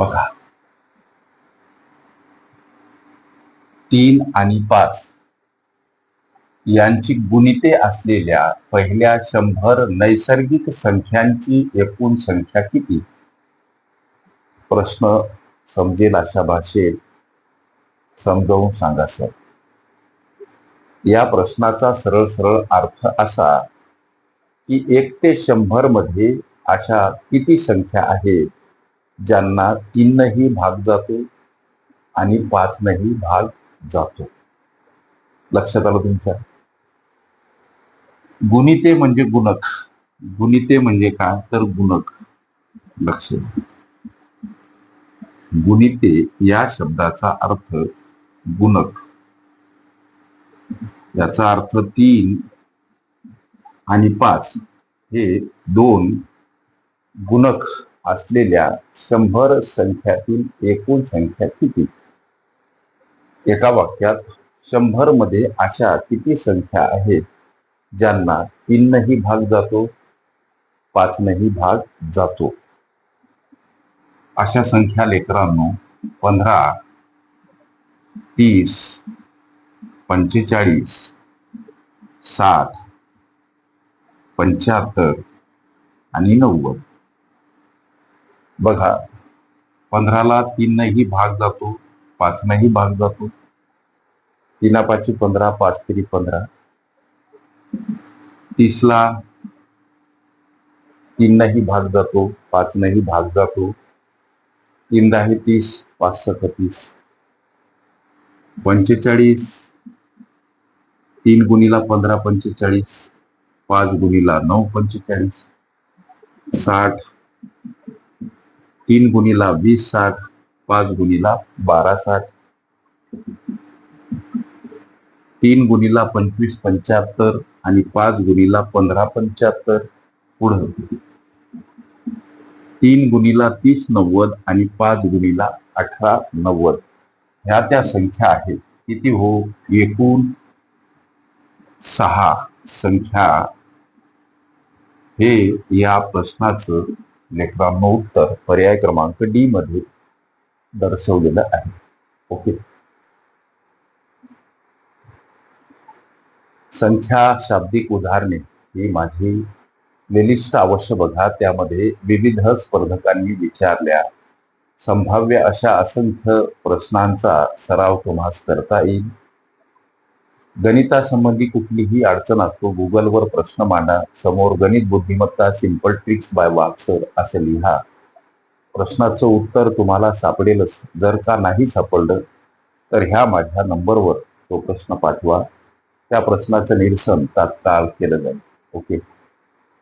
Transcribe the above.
बघा. तीन आणि पाच. यांची गुणिते असलेल्या पहिल्या शंभर नैसर्गिक संख्यांची एकूण संख्या किती? प्रश्न समजेल अशा भाषेत. समजावून सांगा सर. या प्रश्नाचा सरळ सरळ अर्थ असा की एक ते शंभरमध्ये अशा किती संख्या आहेत? ज्यांना तीनही भाग जातो आणि पाचनही भाग जातो. लक्षात आलं तुमच्या? गुणिते म्हणजे गुणक. गुणिते म्हणजे काय? तर गुणक. लक्ष गुणिते या शब्दाचा अर्थ गुणक. याचा अर्थ तीन आणि पाच हे दोन गुणक. असलेल्या शंभर संख्यातील एकूण संख्या किती? एका वाक्यात शंभरमध्ये अशा किती संख्या आहेत ज्यांना तीनही भाग जातो पाचनही भाग जातो? अशा संख्या लेकरांनो पंधरा तीस पंचेचाळीस साठ पंच्याहत्तर आणि नव्वद. बघा पंधराला तीनही भाग जातो पाचनाही भाग जातो. तीना पाचशे पंधरा पाच तरी पंधरा. तीसला तीनही भाग जातो पाचनही भाग जातो. तीन दहा तीस पाच सक तीस. पंचेचाळीस तीन गुणीला पंधरा पंचेचाळीस. पाच गुणीला नऊ पंचेचाळीस. साठ तीन गुणीला वीस साठ पाच गुणीला बारा साठ. तीन गुणीला पंचवीस पंच्याहत्तर आणि पाच गुणीला पंधरा पंच्याहत्तर. पुढं. तीन गुणीला तीस नव्वद आणि पाच गुणीला अठरा नव्वद. ह्या त्या संख्या आहेत. किती हो? एकूण सहा संख्या. हे या प्रश्नाचं लेकरांनो उत्तर पर्याय क्रमांक डी मध्ये दर्शवलेलं आहे. ओके. संख्या शाब्दिक उदाहरणे ही माझी लिस्ट अवश्य बघा. त्यामध्ये विविध स्पर्धकांनी विचारल्या. संभाव्य अशा असंख्य प्रश्नांचा सराव तुम्हास करता येईल. गणितासंबंधी कुठलीही अडचण असतो गुगलवर प्रश्न मांडा समोर गणित बुद्धिमत्ता सिंपल ट्रिक्स बाय वाक्सर असं लिहा. प्रश्नाचं उत्तर तुम्हाला सापडेलच. जर का नाही सापडलं तर ह्या माझ्या नंबरवर तो प्रश्न पाठवा. त्या प्रश्नाचं निरसन तात्काळ केलं जाईल. ओके?